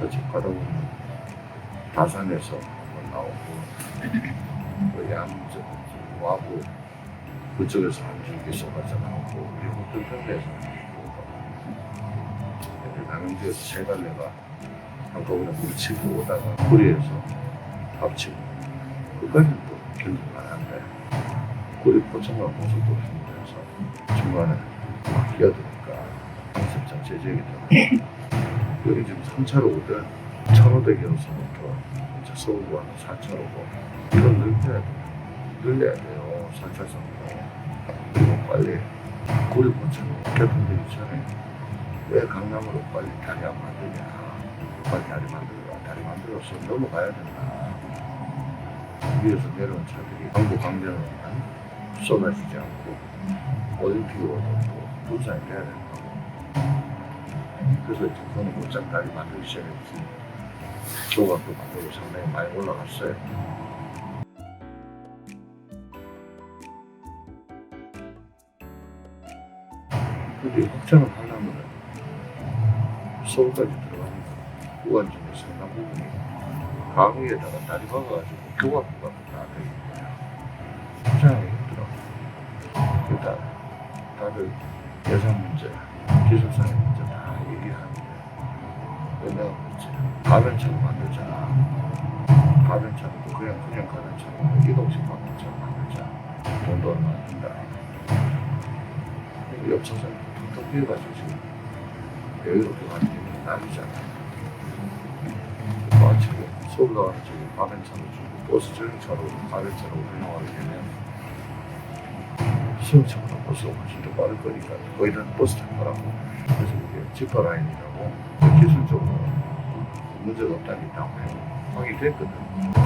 그치 가다 보면 다산에서 나오고 그 양저 와고 그쪽에서 한 줄기 쏟아져 나오고 그리고 어떤 데서 남양주에서 세 갈래가 한꺼번에 물치고 오다가 구리에서 합치고 그까지는 또 견딜만 한데 구리 포천과 고속도로 힘들어서 중간에 막 끼어드니까 연습장 제재하기 때문에 여기 지금 3차로 오든 천호대교로서부터 이제 서울 가는 4차로고 이건 늘려야 돼 늘려야 돼요. 4차선으로 그리고 빨리 구리 포천 개통되기 전에 왜 강남으로 빨리 다리 안 만드냐. 빨리 다리 만들어. 다리 만들어서 넘어가야 된다. 위에서 내려온 차들이 강북 강변으로 쏟아지지 않고 올림픽으로도 또 분산이 돼야 된다고 그래서 이제 곧장 다리 만들기 시작했지 조각도 만들고 상당히 많이 올라갔어요 근데 확장을 하려면 서울까지 들어가니까 구간 중에 상당 부분이 강위에다가 다리 박아가지고 교각부가 다 되는 거야. 확장하기 힘들어. 일단 다들 예산 문제, 기술상의 문제 그랬지. 가변차로 만들자. 가변차도 그냥 그냥 가변차로 이동식 가변차로 만들자. 돈도 얼마 안 든다. 그리고 옆 차선 툭툭 비어가지고 지금 여유롭게 가는 게 난리잖아. 마치고 서울 가는 저기 가변차로 주고 버스 전용차로 가변차로 운영하게 되면 시험차보다 버스가 훨씬 더 빠를 거니까 다 버스 탈 거라고. 그래서 이게 지퍼 라인이라고 기술적으로 문제가 없다는 게. 확인이 됐거든.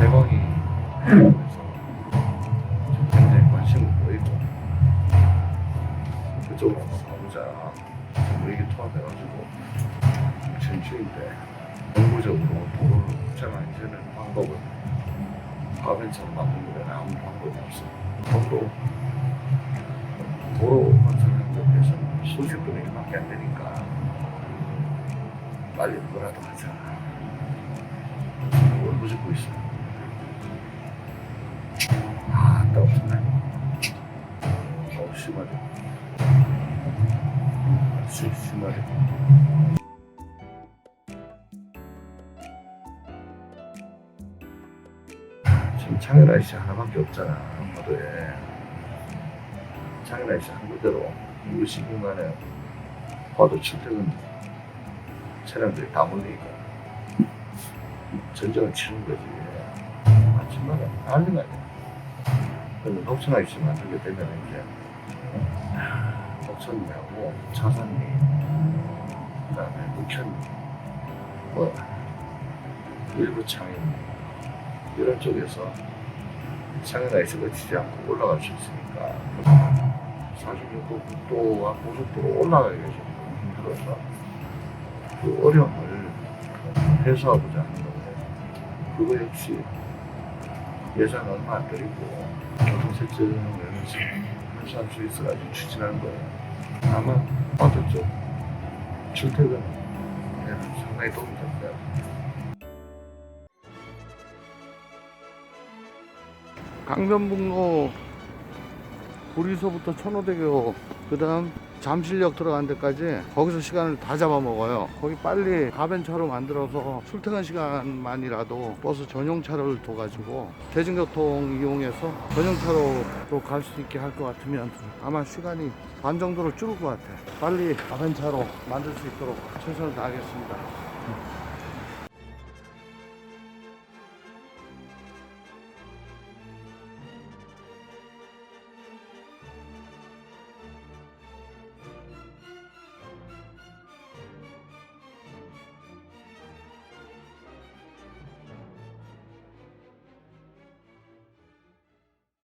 대박이 그래서 굉장히 관심을 보이고 그쪽으로 한번 가보자. 뭐 이게 통합해가지고 전주인데 정부적으로 도로를 확장하는 되는 방법은 가변처럼 만드는 데는 아무 방법이 없어. 돈도 도로 건설하는 데 비해서는 수십 분의 1밖에 안 되니까 빨리 그거라도 하자. 울부짖고 있어. 아, 또 없네. 어, 심하네. 심, 심하네. 지금 창현 아이씨 하나밖에 없잖아, 한마도에. 창현 아이씨 한 그대로 우리 시공간에 봐도 출퇴근 차량들이 다 몰리니까 전쟁을 치는 거지. 아침마다 난리가 나. 그래서 녹천 아이씨 만들게 되면 이제 녹천리하고 차산리, 그 다음에 묵현리, 뭐 일부 창인 이런 쪽에서 아이씨가 지지 않고 올라갈 수 있으니까 사실 그 국도와 고속도로 올라가기가 좀 힘들어서 그 어려움을 해소하고자 하는 건데 그거 역시 예산 얼마 안 들이고 교통세증을 현수할 수 있어가지고 추진하는 거예요. 아마 어떤 쪽 출퇴근 상당히 도움이 될 거예요. 강변북로 구리서부터 천호대교 그 다음 잠실역 들어간 데까지 거기서 시간을 다 잡아먹어요. 거기 빨리 가변차로 만들어서 출퇴근 시간만이라도 버스 전용차를 둬가지고 대중교통 이용해서 전용차로 갈 수 있게 할 것 같으면 아마 시간이 반 정도로 줄을 것 같아. 빨리 가변차로 만들 수 있도록 최선을 다하겠습니다.